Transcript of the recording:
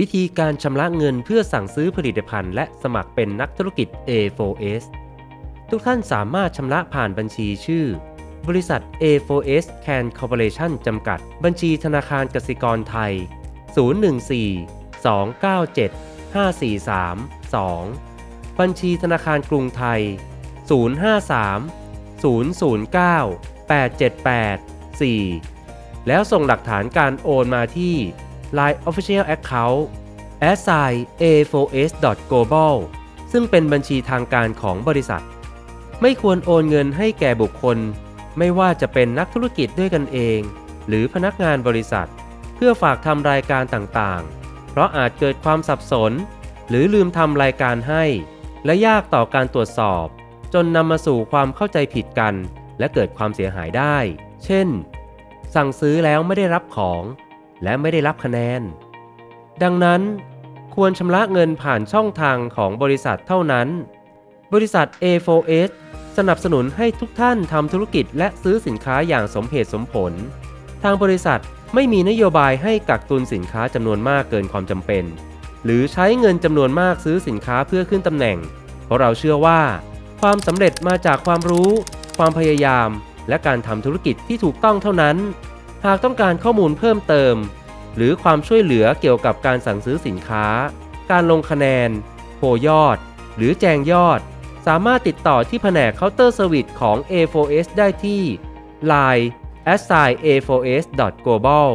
วิธีการชำระเงินเพื่อสั่งซื้อผลิตภัณฑ์และสมัครเป็นนักธุรกิจ A4S ทุกท่านสามารถชำระผ่านบัญชีชื่อ บริษัท A4S Can Corporation จำกัด บัญชีธนาคารกสิกรไทย 014 297 543 2 บัญชีธนาคารกรุงไทย 053 009 878 4 แล้วส่งหลักฐานการโอนมาที่ Line Official Account a s i a4s.global ซึ่งเป็นบัญชีทางการของบริษัท ไม่ควรโอนเงินให้แก่บุคคล ไม่ว่าจะเป็นนักธุรกิจด้วยกันเอง หรือพนักงานบริษัท เพื่อฝากทำรายการต่างๆ เพราะอาจเกิดความสับสน หรือลืมทำรายการให้ และยากต่อการตรวจสอบ จนนำมาสู่ความเข้าใจผิดกัน และเกิดความเสียหายได้ เช่น สั่งซื้อแล้วไม่ได้รับของ และไม่ได้รับคะแนน ดังนั้นควรชำระเงินผ่านช่องทางของบริษัทเท่านั้น บริษัท A4S สนับสนุนให้ทุกท่านทำธุรกิจและซื้อสินค้าอย่างสมเหตุสมผล ทางบริษัทไม่มีนโยบายให้กักตุนสินค้าจำนวนมากเกินความจำเป็น หรือใช้เงินจำนวนมากซื้อสินค้าเพื่อขึ้นตำแหน่ง เพราะเราเชื่อว่า ความสำเร็จมาจากความรู้ ความพยายาม และการทำธุรกิจที่ถูกต้องเท่านั้น หากต้องการข้อมูลเพิ่มเติม หรือความช่วยเหลือเกี่ยวกับการสั่งซื้อสินค้า การลงคะแนน โพยอด หรือแจงยอด สามารถติดต่อที่แผนกเคาน์เตอร์เซอร์วิสของ A4S ได้ที่ Line a s s i a4s global